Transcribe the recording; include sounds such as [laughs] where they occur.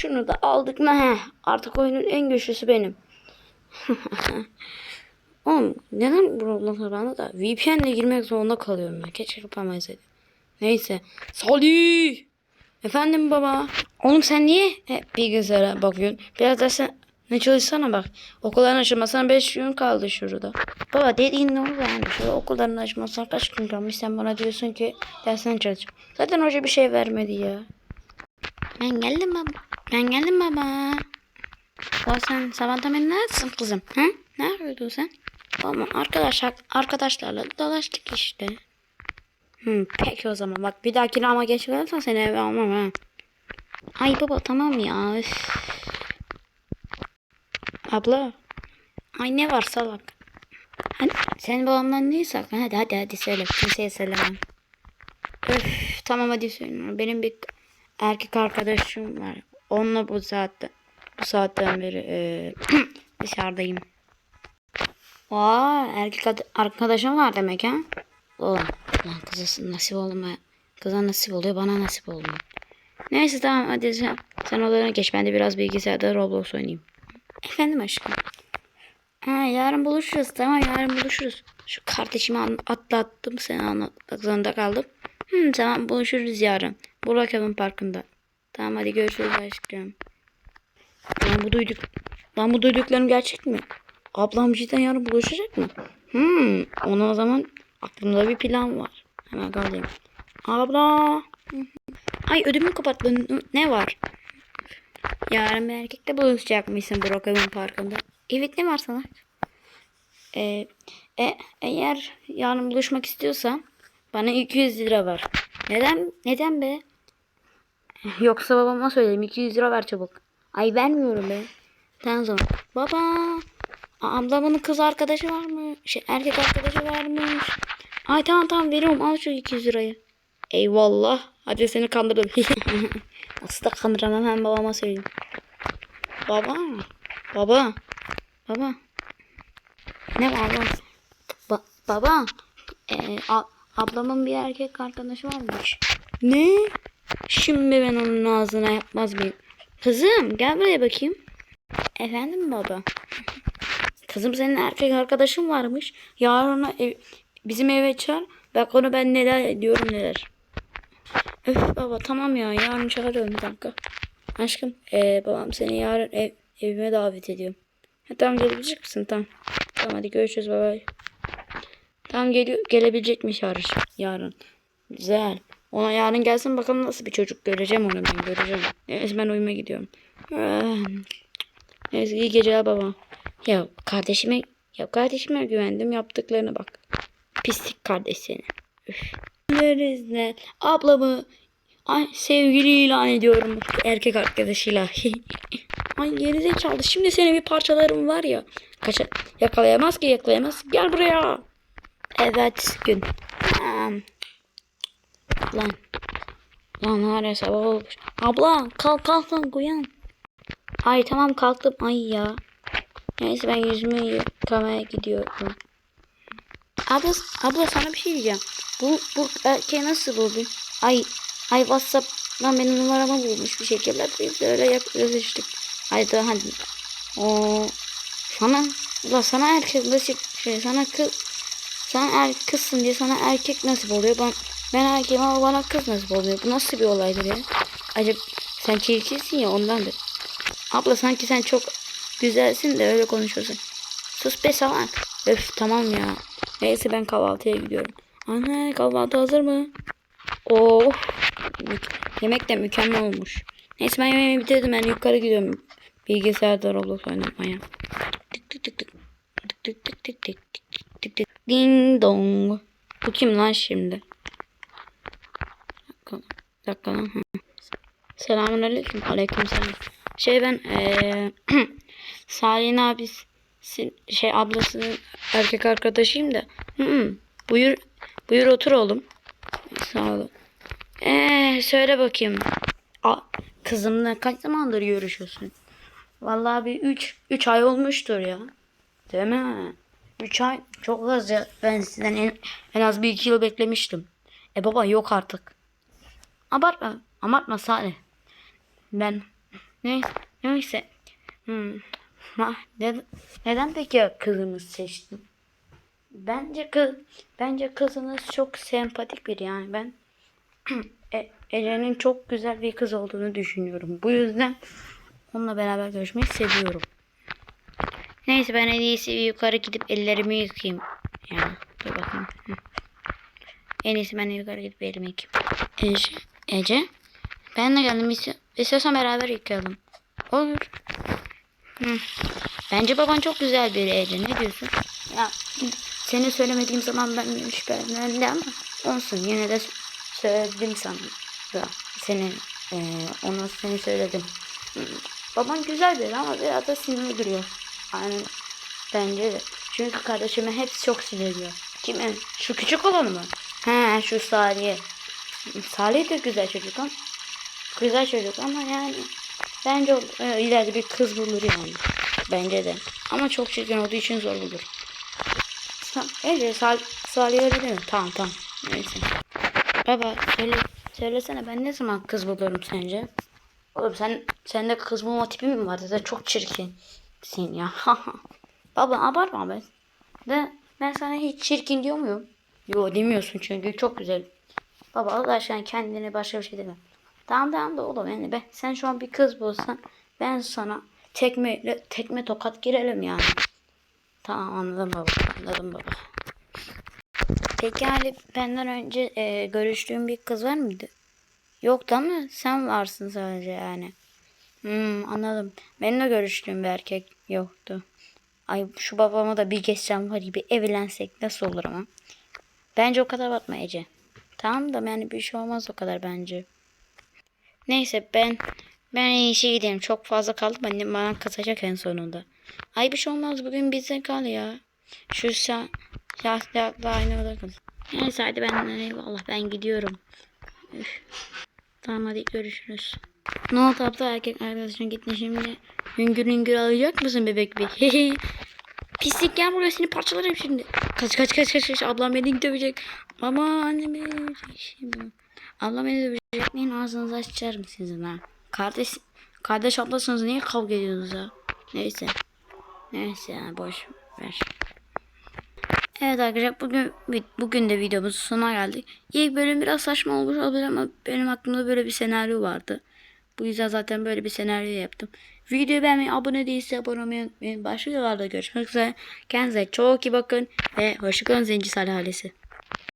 Şunu da aldık mı? Heh, artık oyunun en güçlüsü benim. [laughs] Oğlum neden buralara da VPN ile girmek zorunda kalıyorum ben. Keşke yapamaysaydım. Neyse. Salih! Efendim baba. Oğlum sen niye hep bilgisayara bakıyorsun? Biraz da sen ne çalışsana bak. Okulların açılmasına 5 gün kaldı şurada. Baba dediğin ne oldu yani? Şurada okulların açılmasına kaç gün kalmış? Sen bana diyorsun ki dersen çalış. Zaten hoca bir şey vermedi ya. Ben geldim baba. Ben geldim baba. O sen sabahtan beri neredesin kızım? Hı? Ne yapıyordun sen? Ama arkadaş, arkadaşlarla dolaştık işte. Hı, peki o zaman. Bak bir dahakine ama geç kalırsan seni eve almam ha. Ay baba tamam ya. Üf. Abla. Ay ne var salak. Hani sen babamdan neyi saklan? Hadi hadi hadi söyle. Kimseye söylemem. Öf tamam hadi söyle. Benim bir erkek arkadaşım var. Onunla bu saatte bu saatten beri e, [clears throat] dışarıdayım. Aa erkek ad- arkadaşım var demek ha? Oğlum lan kızı nasip olma. Kıza nasip oluyor bana nasip olmuyor. Neyse tamam hadi sen, sen odalarına geç. Ben de biraz bilgisayarda Roblox oynayayım. Efendim aşkım. Ha, yarın buluşuruz. Tamam yarın buluşuruz. Şu kardeşimi atlattım. Seni anlatmak zorunda kaldım. Hı, tamam buluşuruz yarın. Burak Evin Parkı'nda. Tamam hadi görüşürüz aşkım. Lan bu duyduk. Lan bu duyduklarım gerçek mi? Ablam cidden yarın buluşacak mı? Hmm, ona o zaman aklımda bir plan var. Hemen kalayım. Abla. Ay ödümü kapattın. Ne var? Yarın bir erkekle buluşacakmışsın Brookhaven Parkı'nda. Evet ne var sana? Ee, e, eğer yarın buluşmak istiyorsan bana 200 lira ver. Neden? Neden be? [laughs] Yoksa babama söyleyeyim 200 lira ver çabuk. Ay vermiyorum be. Tamam zaman. Baba. Ablamın kız arkadaşı var mı? Şey erkek arkadaşı varmış. Ay tamam tamam veriyorum al şu 200 lirayı. Eyvallah. Hadi seni kandırdım. [laughs] Nasıl da kandıramam hem babama söyleyeyim. Baba. Baba. Baba. Ne var lan? Ba- baba. Ee, ablamın bir erkek arkadaşı varmış. Ne? Şimdi ben onun ağzına yapmaz mıyım? Kızım gel buraya bakayım. Efendim baba. Kızım senin erkek arkadaşın varmış. Yarın ona ev- bizim eve çağır. Bak onu ben neler ediyorum neler. Öf baba tamam ya yarın çağırıyorum bir dakika. Aşkım ee, babam seni yarın ev, evime davet ediyorum. Ha, tamam gelebilecek misin? Tamam. Tamam hadi görüşürüz baba. Tamam geliyor, gelebilecekmiş yarın. yarın. Güzel. Ona yarın gelsin bakalım nasıl bir çocuk göreceğim onu ben göreceğim. Neyse ben uyuma gidiyorum. Ah. Neyse iyi geceler baba. Ya kardeşime ya kardeşime güvendim yaptıklarına bak. Pislik kardeş seni. Üf. Neresine? Ablamı ay, sevgili ilan ediyorum erkek arkadaşıyla. [laughs] ay gerizekalı şimdi seni bir parçalarım var ya. Kaça yakalayamaz ki yakalayamaz. Gel buraya. Evet gün. Aman. Lan. Lan hala sabah olmuş. Abla kalk kalk lan uyan. Ay tamam kalktım. Ay ya. Neyse ben yüzümü yıkamaya gidiyorum. Abla, abla sana bir şey diyeceğim. Bu, bu erkeği nasıl buldun? Ay, ay Whatsapp'dan benim numaramı bulmuş bir şekilde. Biz de öyle yazıştık. Haydi hadi. O sana, ulan sana erkek nasip şey sana kız sen er, kızsın diye sana erkek nasip oluyor. Ben, ben erkeğim ama bana kız nasip oluyor. Bu nasıl bir olaydır ya? Acaba sen çirkinsin ya ondandır. Abla sanki sen çok güzelsin de öyle konuşuyorsun. Sus be salak. Öf tamam ya. Neyse ben kahvaltıya gidiyorum. Anne kahvaltı hazır mı? Oh. Yemek de mükemmel olmuş. Neyse ben yemeğimi bitirdim. Ben yukarı gidiyorum. Bilgisayarda Roblox oynamaya. Tık tık tık tık. Tık tık tık tık tık tık tık tık. Ding dong. Bu kim lan şimdi? Dakika, dakika lan. Selamun aleyküm. Aleyküm selam. Şey ben eee [clears throat] Salih'in abisi şey ablasının erkek arkadaşıyım da. Hı hı. Buyur buyur otur oğlum. Sağ ol. Eee söyle bakayım. A, kızımla kaç zamandır görüşüyorsun? Vallahi bir 3 3 ay olmuştur ya. Değil mi? 3 ay çok az ya. Ben sizden en, en az bir iki yıl beklemiştim. E baba yok artık. Abartma. Abartma Salih. Ben Neyse. Neyse. Hmm. Ma, ne- neden peki kızımız seçtin? Bence kız bence kızınız çok sempatik bir yani ben [clears throat] E- Ece'nin çok güzel bir kız olduğunu düşünüyorum. Bu yüzden onunla beraber görüşmeyi seviyorum. Neyse ben en iyisi yukarı gidip ellerimi yıkayayım. Yani dur bakayım. En iyisi ben yukarı gidip elimi yıkayayım. Ece, Ece ben de geldim. İste- İstiyorsan beraber yıkayalım. Olur. Hı. Bence baban çok güzel biri Ece. Ne diyorsun? Ya seni söylemediğim zaman ben şüphelendi ama olsun yine de söyledim sana da seni e, ona seni söyledim. Hı, Baban güzel biri ama biraz da sinirli duruyor. Yani bence de. Çünkü kardeşime hepsi çok sinirliyor. Kimin? Şu küçük olanı mı? He şu Salih. Salih de güzel çocuk ama güzel çocuk ama yani bence e, ileride bir kız bulur yani. Bence de. Ama çok çirkin olduğu için zor bulur. Ece Sal Salih öyle değil mi? Tamam tamam. Neyse. Baba söyle, söylesene ben ne zaman kız bulurum sence? Oğlum sen sende kız bulma tipi mi var? Zaten çok çirkinsin ya. [laughs] Baba abartma ben. Ben, ben sana hiç çirkin diyor muyum? Yo demiyorsun çünkü çok güzel. Baba Allah aşkına kendine başka bir şey deme. Tamam tamam da oğlum yani be. Sen şu an bir kız bulsan ben sana tekme tekme tokat girelim yani. Tamam anladım baba. Anladım baba. Peki Ali benden önce e, görüştüğün bir kız var mıydı? Yoktu ama sen varsın sadece yani. Hmm, anladım. Benimle görüştüğüm bir erkek yoktu. Ay şu babama da bir geçsem var gibi evlensek nasıl olur ama. Bence o kadar batma Ece. Tamam da yani bir şey olmaz o kadar bence. Neyse ben ben en iyisi gideyim. Çok fazla kaldım. Annem bana kızacak en sonunda. Ay bir şey olmaz. Bugün bizde kal ya. Şu sen yaşlı aynı odada kal. Neyse hadi ben eyvallah ben gidiyorum. Üf. Tamam hadi görüşürüz. Ne oldu abla erkek arkadaşın gitti şimdi. Hüngür hüngür alacak mısın bebek bir? [laughs] Pislik gel buraya seni parçalarım şimdi. Kaç kaç kaç kaç kaç ablam beni dövecek. Baba annem beni dövecek şimdi. Ablam beni dövecek. Neyin ağzınızı açarım sizin ha. Kardeş kardeş ablasınız niye kavga ediyorsunuz ya? Neyse. Neyse yani boş ver. Evet arkadaşlar bugün bugün de videomuzun sonuna geldik. İlk bölüm biraz saçma olmuş olabilir ama benim aklımda böyle bir senaryo vardı. Bu yüzden zaten böyle bir senaryo yaptım. Videoyu beğenmeyi, abone değilse abone olmayı unutmayın. Başka videolarda görüşmek üzere. Kendinize çok iyi bakın ve hoşçakalın Zenci Salih ailesi.